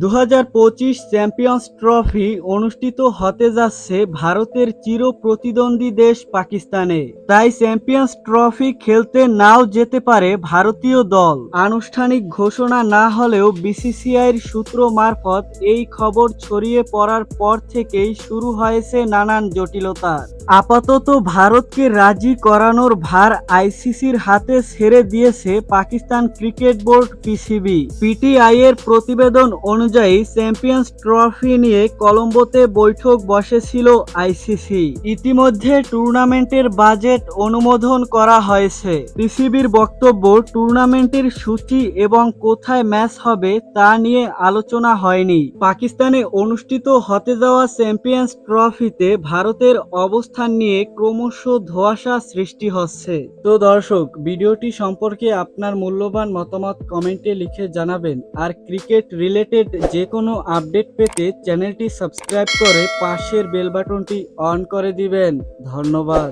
দু হাজার পঁচিশ চ্যাম্পিয়ন্স ট্রফি অনুষ্ঠিত হতে যাচ্ছে ভারতের চির প্রতিদ্বন্দ্বী দেশ পাকিস্তানে। তাই চ্যাম্পিয়ন্স ট্রফি খেলতে নাও যেতে পারে ভারতীয় দল। আনুষ্ঠানিক ঘোষণা না হলেও বিসিসিআইয়ের সূত্র মারফত এই খবর ছড়িয়ে পড়ার পর থেকেই শুরু হয়েছে নানান জটিলতা। আপাতত ভারতকে রাজি করানোর ভার আইসিসির হাতে ছেড়ে দিয়েছে Pakistan cricket board PCB. PTI এর প্রতিবেদন অনুযায়ী চ্যাম্পিয়ন্স ট্রফি নিয়ে কলম্বোতে বৈঠক বসেছিল আইসিসি। ইতিমধ্যে টুর্নামেন্টের বাজেট অনুমোদন করা হয়েছে। পিসিবির বক্তব্য, টুর্নামেন্টের সূচি এবং কোথায় ম্যাচ হবে তা নিয়ে আলোচনা হয়নি। পাকিস্তানে অনুষ্ঠিত হতে যাওয়া চ্যাম্পিয়ন্স ট্রফিতে ভারতের অবস্থান নিয়ে ক্রমশ ধোঁয়াশা সৃষ্টি হচ্ছে। তো দর্শক, ভিডিওটি সম্পর্কে আপনার মূল্যবান মতামত কমেন্টে লিখে জানাবেন। আর ক্রিকেট রিলেটেড যে কোনো আপডেট পেতে চ্যানেলটি সাবস্ক্রাইব করে পাশের বেল বাটনটি অন করে দিবেন। ধন্যবাদ।